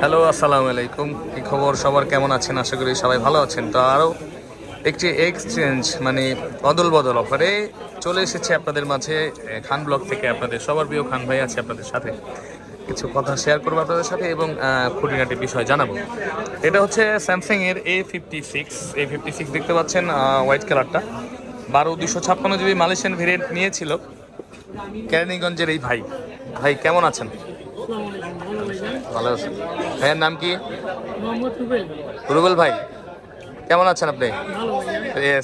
Hello, আসসালামু আলাইকুম। কি খবর? সবার কেমন আছেন? আশা করি সবাই ভালো আছেন। তো আরও একটি এক্সচেঞ্জ মানে অদল বদল অফারে চলে এসেছে আপনাদের মাঝে খান ব্লক থেকে আপনাদের সবার প্রিয় খান ভাই আছে আপনাদের সাথে। কিছু কথা শেয়ার করব আপনাদের সাথে এবং খুঁটিনাটি বিষয় জানাব। এটা হচ্ছে স্যামসাং এর A fifty six A fifty six দেখতে পাচ্ছেন হোয়াইট কালারটা বারো দুশো ছাপ্পান্ন জিবি মালয়েশিয়ান ভেরিয়েন্ট নিয়েছিল। কেরানীগঞ্জের এই ভাই। ভাই, কেমন আছেন? ভালো আছেন ভাইয়ের নাম কি? রুবেল। ভাই কেমন আছেন আপনি?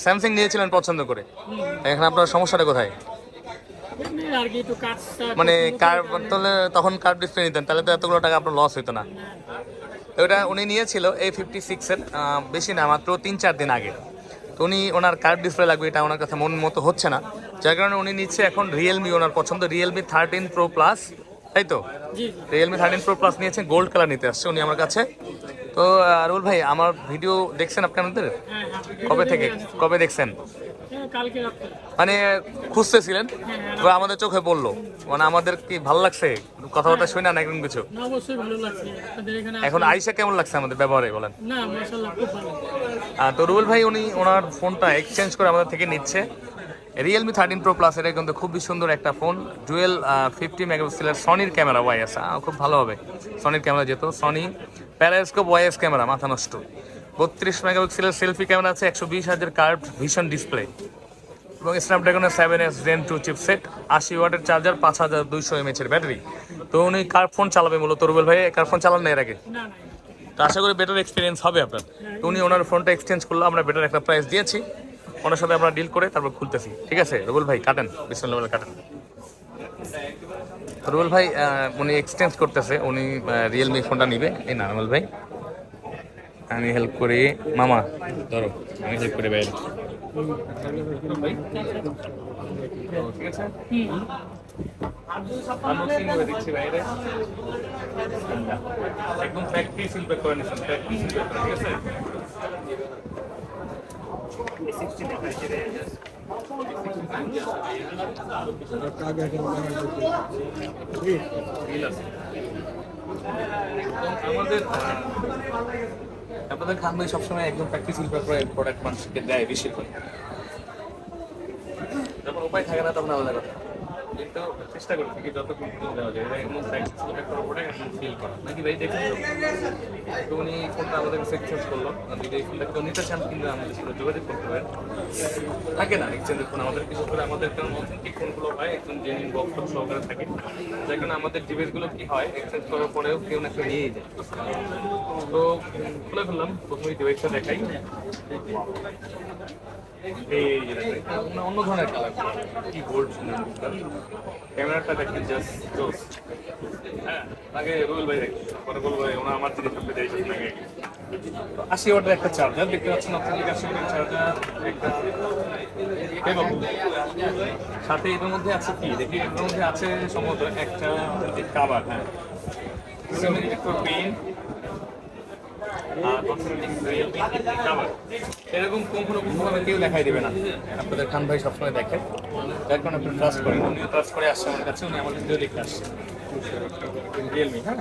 স্যামসাং নিয়েছিলেন পছন্দ করে। এখন আপনার সমস্যাটা কোথায়? মানে কার তাহলে তখন কার ডিসপ্লে নিতেন? তাহলে তো এতগুলো টাকা আপনার লস হতো না। ওটা উনি নিয়েছিল এই ফিফটি সিক্সের বেশি না মাত্র তিন চার দিন আগে। তো উনি ওনার কার্ড ডিসপ্লে লাগবে এটা ওনার কাছে মন মতো হচ্ছে না। যার কারণে উনি নিচ্ছে এখন রিয়েলমি ওনার পছন্দ রিয়েলমি থার্টিন প্রো প্লাস তাই তো? রিয়েলমি থার্টিন প্রো প্লাস নিয়েছেন গোল্ড কালার নিতে আসছে উনি আমার কাছে। তো রুল ভাই আমার ভিডিও দেখছেন আপনি আমাদের? হ্যাঁ হ্যাঁ কবে থেকে? কবে দেখছেন? হ্যাঁ, মানে খুঁজতেছিলেন? তো আমাদের চোখে পড়ল। মানে আমাদের কি ভালো লাগছে? কথাবার্তা শুনে না এরকম কিছু? আপনাদের এখানে আইসা কেমন লাগছে আমাদের ব্যবহারে বলেন? তো রুবেল ভাই উনি ওনার ফোনটা এক্সচেঞ্জ করে আমাদের থেকে নিচ্ছে। রিয়েলমি থার্টিন প্রো প্লাস এটা কিন্তু খুবই সুন্দর একটা ফোন ডুয়েল ফিফটি মেগাপিক্সেলের সনির ক্যামেরা ওয়াইএস খুব ভালো হবে। সনির ক্যামেরা যেত সনি প্যারাস্কোপ ওয়াইএস ক্যামেরা মাথা নষ্ট। বত্রিশ মেগাপিক্সেলের সেলফি ক্যামেরা আছে একশো বিশ হাজার কার্ভ ভিশন ডিসপ্লে এবং স্ন্যাপড্রাগনের seven S Gen two chipset আশি ওয়াটের চার্জার পাঁচ হাজার দুইশো এমএচ এর ব্যাটারি তো উনি কার ফোন চালাবে মূলত রুবেল ভাই? কার ফোন চালান না এর আগে? তো আশা করি বেটার এক্সপিরিয়েন্স হবে আপনার। তো উনি ওনার ফোনটা এক্সচেঞ্জ করল আমরা বেটার একটা প্রাইস দিয়েছি। ওনার সাথে আমরা ডিল করে তারপর খুলতেছি। ঠিক আছে? রুবুল ভাই, কাটেন। বিসমুল্লাহ কাটেন। রুবুল ভাই উনি এক্সচেঞ্জ করতেছে। উনি রিয়েলমি ফোনটা নিবে। এই না, রুবুল ভাই। আমি হেল্প করি। মামা, ধরো, আমি হেল্প করি ভাই ঠিক আছে বাইরে একদম করে নিচ্ছেন করে ঠিক আছে আমাদের আপনাদের খান ভাই সবসময় একদম প্র্যাকটিক্যাল করে প্রোডাক্ট মানুষকে দেয় বেশি করে যখন উপায় থাকে না তখন আলাদা কথা। চেষ্টা করি থেকে যত কম দেওয়া যায়। এমন ফিল ভাই আমাদের কাছে এক্সচেঞ্জ করল। কিন্তু যোগাযোগ করতে থাকে না আমাদের আমাদের হয় সহকারে থাকে। আমাদের ডিভাইসগুলো কি হয় এক্সচেঞ্জ করার পরেও কেউ না কেউ নিয়েই যায়। তো খুলে ফেললাম। প্রথমেই ডিভাইসটা দেখাই। অন্য- ধরনের কালার কি গোল্ড ক্যামেরাটা দেখেন জাস্ট জোস হ্যাঁ আগে রুবেল ভাই দেখেন পরে বলব ভাই, ওনা আমার জিনিস আপনি দিয়েছেন তো আশি ওয়াটের একটা চার্জার দেখতে পাচ্ছেন আশি ওয়াটের চার্জার একটা সাথে এটার মধ্যে আছে কি? দেখি এটার মধ্যে আছে সম্ভবত একটা কাবার হ্যাঁ। পেন এরকম কখনো কখনো কেউ দেখাই দেবে না। আপনাদের খান ভাই সবসময় দেখে। যার কারণে আপনি ট্রাস্ট করেন। উনিও ট্রাস্ট করে আসছে আমার কাছে, উনি আমার ভিডিও দেখে আসছে। রিয়েলমি হ্যাঁ?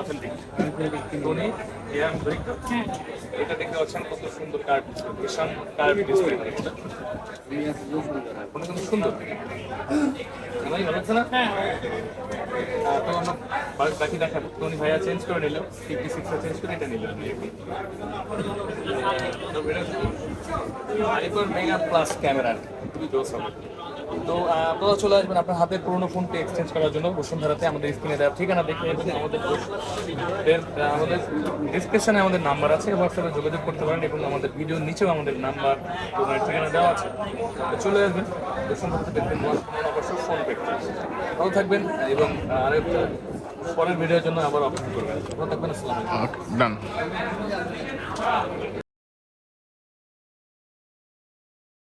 অথেন্টিক উনি এরম ধরি এটা দেখতে পাচ্ছেন কত সুন্দর কার্ড ভীষণ কার্ড ডিসপ্লে কোনো কিন্তু সুন্দর। ভাই ভালো লাগছে না? হ্যাঁ। তো আমরা বাকি দেখাবো। তো ভাইয়া চেঞ্জ করে নিল ফিফটি সিক্সটা চেঞ্জ করে এটা নিল। আইফোন মেগা প্লাস ক্যামেরা খুবই জোস হবে। তো আপনারা চলে আসবেন আপনার হাতের পুরোনো ফোনকে এক্সচেঞ্জ করার জন্য বসুন্ধরাতে, আমাদের স্ক্রিনে দেওয়া ঠিকানা দেখে এবং আমাদের আমাদের ডিসক্রিপশনে আমাদের নাম্বার আছে হোয়াটসঅ্যাপে যোগাযোগ করতে পারেন এবং আমাদের ভিডিওর নিচেও আমাদের নাম্বার ঠিকানা দেওয়া আছে। চলে আসবেন, বসুন্ধরাতে দেখবেন অবশ্যই ফোন পে ভালো থাকবেন এবং আরেকটা পরের ভিডিওর জন্য আবার অপেক্ষা করবেন। ভালো থাকবেন, আসসালামু ডান